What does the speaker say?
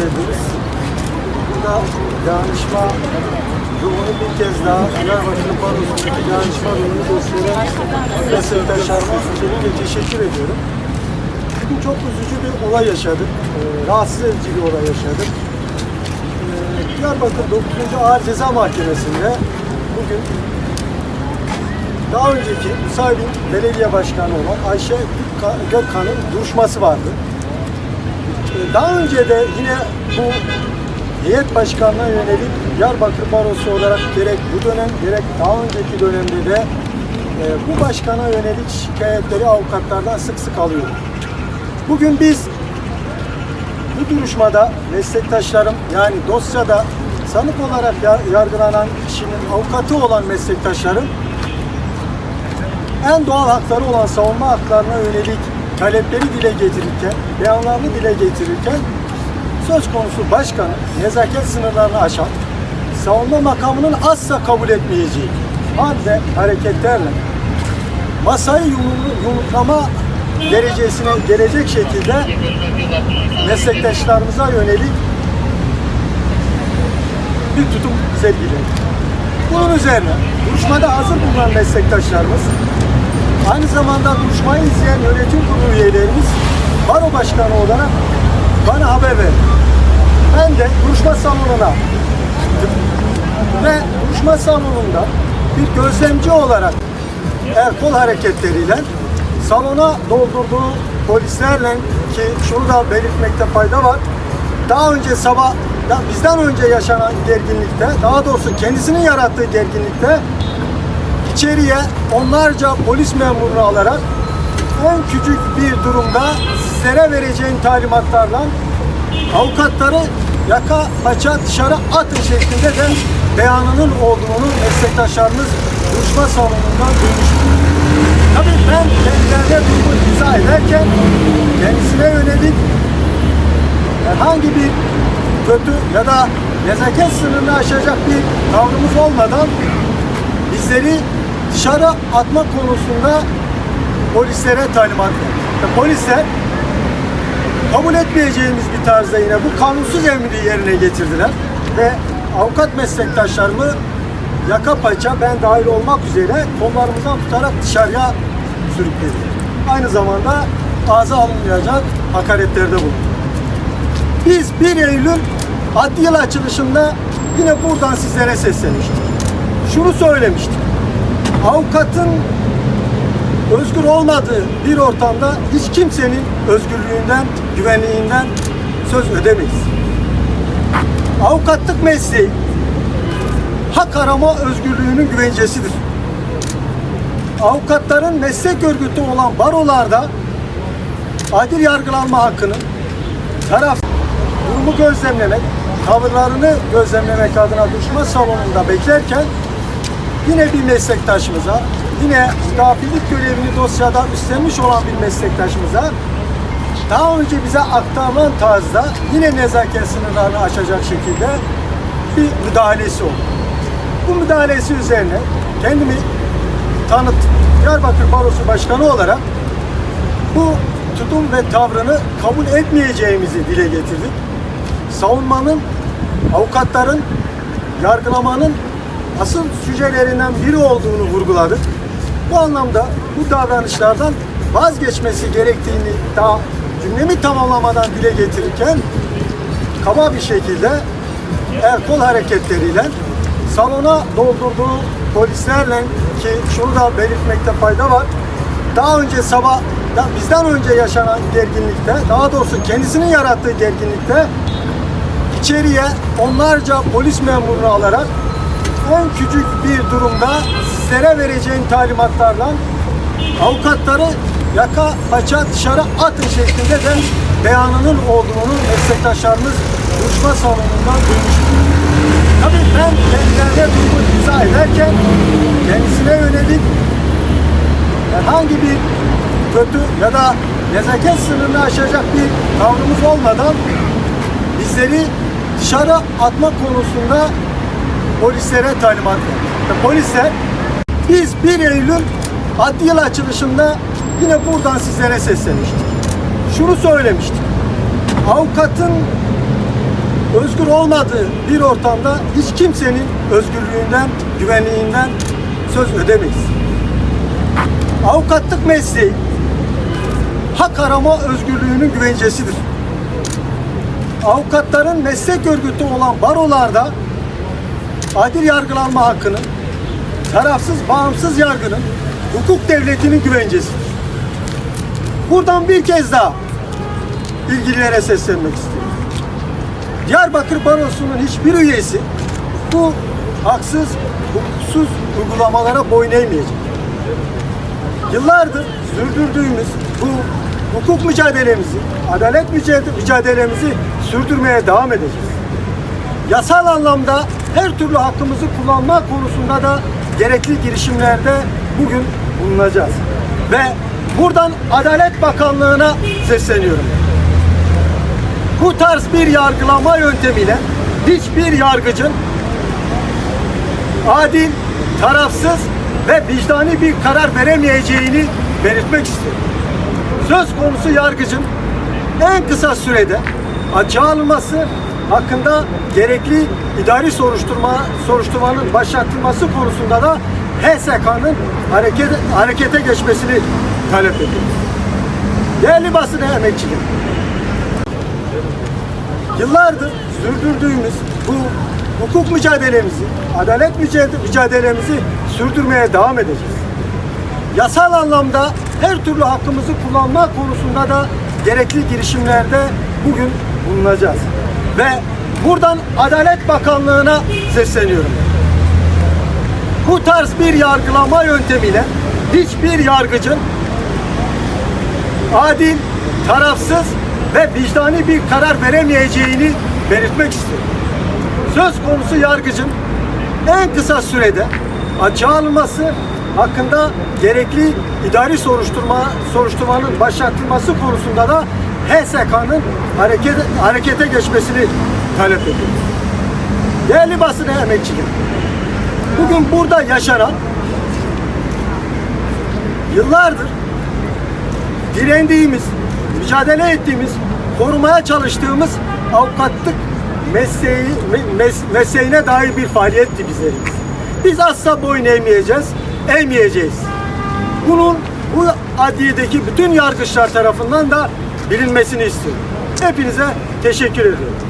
geldiniz. Burada danışma ruhunu bir kez daha Diyarbakır Barosu'ndaki danışma ruhunu gösteren meslektaşlarıma özellikle teşekkür ediyorum. Bugün çok üzücü bir olay yaşadık. Ee, rahatsız edici bir olay yaşadık. Ee, Diyarbakır 9. Ağır Ceza Mahkemesi'nde bugün daha önceki Musaybin Belediye Başkanı olan Ayşe Gökkan'ın duruşması vardı. Ee, Daha önce de yine bu heyet başkanına yönelik Diyarbakır Barosu olarak gerek bu dönem gerek daha önceki dönemde de e, bu başkana yönelik şikayetleri avukatlardan sık sık alıyoruz. Bugün biz bu duruşmada meslektaşlarım yani dosyada sanık olarak ya- yargılanan kişinin avukatı olan meslektaşlarım en doğal hakları olan savunma haklarına yönelik talepleri dile getirirken, beyanlarını dile getirirken söz konusu başkanın nezaket sınırlarını aşan, savunma makamının asla kabul etmeyeceği hal hareketlerle masayı yumru- yumruklama derecesine gelecek şekilde meslektaşlarımıza yönelik bir tutum sergiledi. Bunun üzerine duruşmada hazır bulunan meslektaşlarımız aynı zamanda duruşmayı izleyen yönetim kurulu üyelerimiz baro başkanı olarak bana haber verdi. Ben de duruşma salonuna gittim ve duruşma salonunda bir gözlemci olarak el kol hareketleriyle salona doldurduğu polislerle ki şunu da belirtmekte fayda var. Daha önce sabah bizden önce yaşanan gerginlikte, daha doğrusu kendisinin yarattığı gerginlikte içeriye onlarca polis memurunu alarak en küçük bir durumda sizlere vereceğim talimatlarla avukatları yaka paça dışarı atın şeklinde de beyanının olduğunu meslektaşlarımız duruşma salonundan duymuştur. Tabii ben kendilerine durumu izah ederken kendisine yönelik herhangi bir kötü ya da nezaket sınırını aşacak bir tavrımız olmadan bizleri dışarı atma konusunda polislere talimat verdik. Ve Polisler kabul etmeyeceğimiz bir tarzda yine bu kanunsuz emri yerine getirdiler ve avukat meslektaşlarımı yaka paça ben dahil olmak üzere kollarımızdan tutarak dışarıya sürükledi. Aynı zamanda ağza alınmayacak hakaretlerde bulundu. Biz 1 Eylül adli yıl açılışında yine buradan sizlere seslenmiştik. Şunu söylemiştik. Avukatın özgür olmadığı bir ortamda hiç kimsenin özgürlüğünden, güvenliğinden söz ödemeyiz. Avukatlık mesleği hak arama özgürlüğünün güvencesidir. Avukatların meslek örgütü olan barolarda adil yargılanma hakkını taraf durumu gözlemlemek, tavırlarını gözlemlemek adına duruşma salonunda beklerken yine bir meslektaşımıza, yine müdafillik görevini dosyada üstlenmiş olan bir meslektaşımıza daha önce bize aktarılan tarzda yine nezaket sınırlarını aşacak şekilde bir müdahalesi oldu. Bu müdahalesi üzerine kendimi tanıt Diyarbakır Barosu Başkanı olarak bu tutum ve tavrını kabul etmeyeceğimizi dile getirdik. Savunmanın, avukatların, yargılamanın asıl sücelerinden biri olduğunu vurguladık. Bu anlamda bu davranışlardan vazgeçmesi gerektiğini daha cümlemi tamamlamadan dile getirirken kaba bir şekilde el kol hareketleriyle salona doldurduğu polislerle ki şunu da belirtmekte fayda var. Daha önce sabah bizden önce yaşanan gerginlikte, daha doğrusu kendisinin yarattığı gerginlikte içeriye onlarca polis memurunu alarak en küçük bir durumda sizlere vereceğim talimatlarla avukatları yaka paça dışarı atın şeklinde de beyanının olduğunu meslektaşlarımız duruşma salonundan duymuştur. Tabii ben kendilerine durumu izah ederken kendisine yönelik herhangi bir kötü ya da nezaket sınırını aşacak bir tavrımız olmadan bizleri dışarı atma konusunda polislere talimat verdik. Ve Polisler biz 1 Eylül adli yıl açılışında yine buradan sizlere seslenmiştik. Şunu söylemiştik. Avukatın özgür olmadığı bir ortamda hiç kimsenin özgürlüğünden, güvenliğinden söz ödemeyiz. Avukatlık mesleği hak arama özgürlüğünün güvencesidir. Avukatların meslek örgütü olan barolarda adil yargılanma hakkının, tarafsız, bağımsız yargının, hukuk devletinin güvencesidir. Buradan bir kez daha ilgililere seslenmek istiyorum. Diyarbakır Barosu'nun hiçbir üyesi bu haksız, hukuksuz uygulamalara boyun eğmeyecek. Yıllardır sürdürdüğümüz bu hukuk mücadelemizi, adalet mücad- mücadelemizi sürdürmeye devam edeceğiz. Yasal anlamda her türlü hakkımızı kullanma konusunda da gerekli girişimlerde bugün bulunacağız. Ve buradan Adalet Bakanlığı'na sesleniyorum. Bu tarz bir yargılama yöntemiyle hiçbir yargıcın adil, tarafsız ve vicdani bir karar veremeyeceğini belirtmek istiyorum. Söz konusu yargıcın en kısa sürede açığa alınması hakkında gerekli idari soruşturma soruşturmanın başlatılması konusunda da HSK'nın hareket, harekete geçmesini talep ediyoruz. Değerli basın emekçileri, yıllardır sürdürdüğümüz bu hukuk mücadelemizi, adalet mücad- mücadelemizi sürdürmeye devam edeceğiz. Yasal anlamda her türlü hakkımızı kullanma konusunda da gerekli girişimlerde bugün bulunacağız. Ve buradan Adalet Bakanlığı'na sesleniyorum. Bu tarz bir yargılama yöntemiyle hiçbir yargıcın adil, tarafsız ve vicdani bir karar veremeyeceğini belirtmek istiyorum. Söz konusu yargıcın en kısa sürede açığa alınması hakkında gerekli idari soruşturma soruşturmanın başlatılması konusunda da HSK'nın hareket, harekete geçmesini talep ediyoruz. Değerli basın emekçileri, bugün burada yaşanan yıllardır direndiğimiz, mücadele ettiğimiz, korumaya çalıştığımız avukatlık mesleği, me- mes- mesleğine dair bir faaliyetti bizlerimiz. Biz asla boyun eğmeyeceğiz, eğmeyeceğiz. Bunun bu adliyedeki bütün yargıçlar tarafından da bilinmesini istiyorum. Hepinize teşekkür ediyorum.